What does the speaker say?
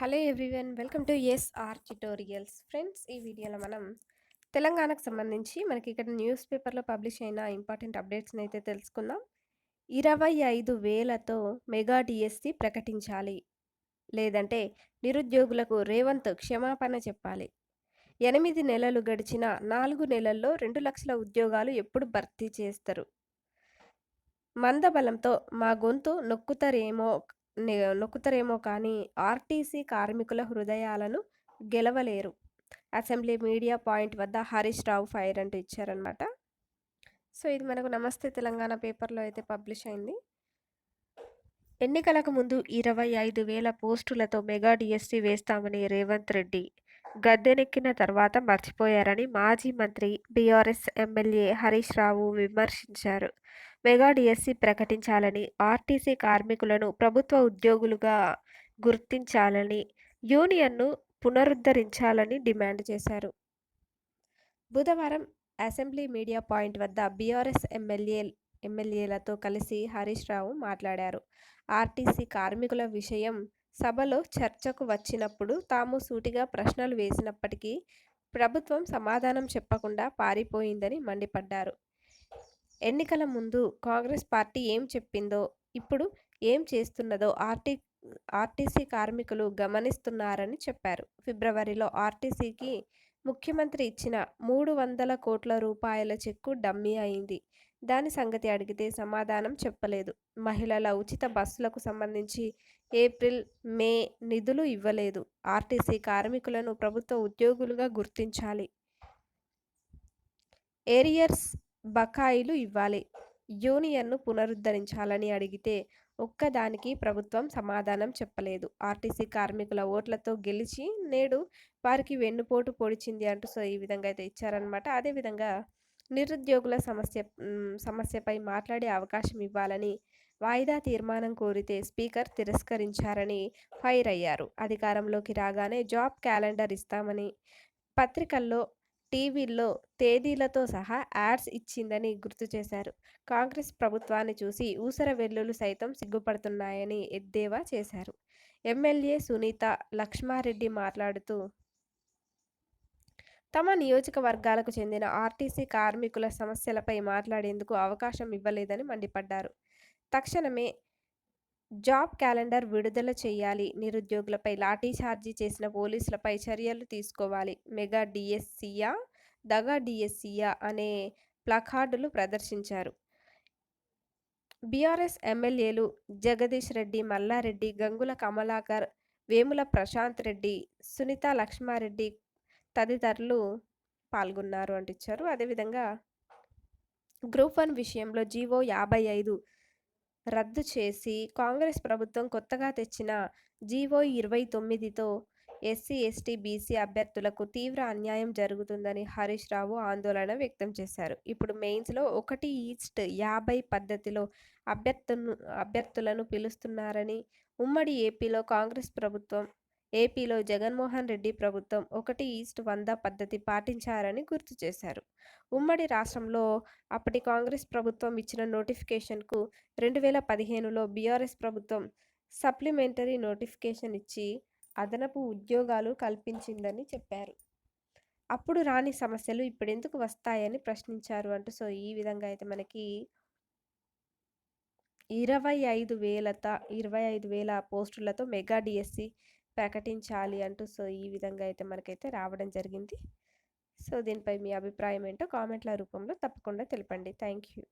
Hello everyone welcome to SR tutorials. Friends ఈ వీడియోలో మనం తెలంగాణకు సంబంధించి మనకి ఇక్కడ న్యూస్ పేపర్లో పబ్లిష్ అయిన ఇంపార్టెంట్ అప్డేట్స్ని అయితే తెలుసుకుందాం. ఇరవై ఐదు వేలతో మెగా డిఎస్సి ప్రకటించాలి. లేదంటే నిరుద్యోగులకు రేవంత్ క్షమాపణ చెప్పాలి. ఎనిమిది నెలలు గడిచిన నాలుగు నెలల్లో రెండు లక్షల ఉద్యోగాలు ఎప్పుడు భర్తీ చేస్తారు? మందబలంతో మా గొంతు నొక్కుతారేమో నొక్కుతారేమో కానీ ఆర్టీసీ కార్మికుల హృదయాలను గెలవలేరు. అసెంబ్లీ మీడియా పాయింట్ వద్ద హరీష్ రావు ఫైర్ అంటూ ఇచ్చారనమాట సో ఇది మనకు నమస్తే తెలంగాణ పేపర్లో అయితే పబ్లిష్ అయింది. ఎన్నికలకు ముందు ఇరవై ఐదు వేల పోస్టులతో మెగా డిఎస్సీ వేస్తామని రేవంత్ రెడ్డి గద్దెనెక్కిన తర్వాత మర్చిపోయారని మాజీ మంత్రి బీఆర్ఎస్ ఎమ్మెల్యే హరీష్ రావు విమర్శించారు. మెగా డిఎస్సి ప్రకటించాలని ఆర్టీసీ కార్మికులను ప్రభుత్వ ఉద్యోగులుగా గుర్తించాలని యూనియన్ను పునరుద్ధరించాలని డిమాండ్ చేశారు. బుధవారం అసెంబ్లీ మీడియా పాయింట్ వద్ద బీఆర్ఎస్ ఎమ్మెల్యే ఎమ్మెల్యేలతో కలిసి హరీష్ రావు మాట్లాడారు. ఆర్టీసీ కార్మికుల విషయం సభలో చర్చకు వచ్చినప్పుడు తాము సూటిగా ప్రశ్నలు వేసినప్పటికీ ప్రభుత్వం సమాధానం చెప్పకుండా పారిపోయిందని మండిపడ్డారు. ఎన్నికల ముందు కాంగ్రెస్ పార్టీ ఏం చెప్పిందో ఇప్పుడు ఏం చేస్తున్నదో ఆర్టీ ఆర్టీసీ కార్మికులు గమనిస్తున్నారని చెప్పారు. ఫిబ్రవరిలో ఆర్టీసీకి ముఖ్యమంత్రి ఇచ్చిన మూడు వందల కోట్ల రూపాయల చెక్కు డమ్మీ అయింది. దాని సంగతి అడిగితే సమాధానం చెప్పలేదు. మహిళల ఉచిత బస్సులకు సంబంధించి ఏప్రిల్ మే నిధులు ఇవ్వలేదు. ఆర్టీసీ కార్మికులను ప్రభుత్వ ఉద్యోగులుగా గుర్తించాలి. ఏరియర్స్ బకాయిలు ఇవ్వాలి. యూనియన్ను పునరుద్ధరించాలని అడిగితే ఒక్కదానికి ప్రభుత్వం సమాధానం చెప్పలేదు. ఆర్టీసీ కార్మికుల ఓట్లతో గెలిచి నేడు వారికి వెన్నుపోటు పొడిచింది అంటూ సో ఈ విధంగా అయితే ఇచ్చారనమాట అదేవిధంగా నిరుద్యోగుల సమస్య సమస్యపై మాట్లాడే అవకాశం ఇవ్వాలని వాయిదా తీర్మానం కోరితే స్పీకర్ తిరస్కరించారని ఫైర్ అయ్యారు. అధికారంలోకి రాగానే జాబ్ క్యాలెండర్ ఇస్తామని పత్రికల్లో టీవీల్లో తేదీలతో సహా యాడ్స్ ఇచ్చిందని గుర్తు చేశారు. కాంగ్రెస్ ప్రభుత్వాన్ని చూసి ఊసర వెల్లులు సైతం సిగ్గుపడుతున్నాయని ఎద్దేవా చేశారు. ఎమ్మెల్యే సునీత లక్ష్మారెడ్డి మాట్లాడుతూ తమ నియోజకవర్గాలకు చెందిన ఆర్టీసీ కార్మికుల సమస్యలపై మాట్లాడేందుకు అవకాశం ఇవ్వలేదని మండిపడ్డారు. తక్షణమే జాబ్ క్యాలెండర్ విడుదల చేయాలి. నిరుద్యోగులపై లాఠీచార్జీ చేసిన పోలీసులపై చర్యలు తీసుకోవాలి. మెగా డిఎస్సియా దగా డిఎస్సియా అనే ప్లకార్డులు ప్రదర్శించారు. బీఆర్ఎస్ ఎమ్మెల్యేలు జగదీష్ రెడ్డి మల్లారెడ్డి గంగుల కమలాకర్ వేముల ప్రశాంత్ రెడ్డి సునీత లక్ష్మారెడ్డి తదితరులు పాల్గొన్నారు అంటిచ్చారు అదేవిధంగా గ్రూప్ వన్ విషయంలో జీవో యాభై ఐదు రద్దు చేసి కాంగ్రెస్ ప్రభుత్వం కొత్తగా తెచ్చిన జీవో ఇరవై తొమ్మిదితో ఎస్సీ ఎస్టీ బీసీ అభ్యర్థులకు తీవ్ర అన్యాయం జరుగుతుందని హరీష్ రావు ఆందోళన వ్యక్తం చేశారు. ఇప్పుడు మెయిన్స్లో ఒకటి ఈస్ట్ యాభై పద్ధతిలో అభ్యర్థులను అభ్యర్థులను పిలుస్తున్నారని ఉమ్మడి ఏపీలో కాంగ్రెస్ ప్రభుత్వం ఏపీలో జగన్మోహన్ రెడ్డి ప్రభుత్వం ఒకటి ఈస్ట్ వంద పద్ధతి పాటించారని గుర్తు చేశారు. ఉమ్మడి రాష్ట్రంలో అప్పటి కాంగ్రెస్ ప్రభుత్వం ఇచ్చిన నోటిఫికేషన్కు రెండు వేల పదిహేనులో బీఆర్ఎస్ ప్రభుత్వం సప్లిమెంటరీ నోటిఫికేషన్ ఇచ్చి అదనపు ఉద్యోగాలు కల్పించిందని చెప్పారు. అప్పుడు రాని సమస్యలు ఇప్పుడు ఎందుకు వస్తాయని ప్రశ్నించారు అంటూ సో ఈ విధంగా అయితే మనకి ఇరవై ఐదు వేలత ఇరవై ఐదు వేల పోస్టులతో మెగా డిఎస్సి ప్రకటించాలి అంటూ సో ఈ విధంగా అయితే మనకైతే రావడం జరిగింది. సో దీనిపై మీ అభిప్రాయం ఏంటో కామెంట్ల రూపంలో తప్పకుండా తెలపండి. Thank you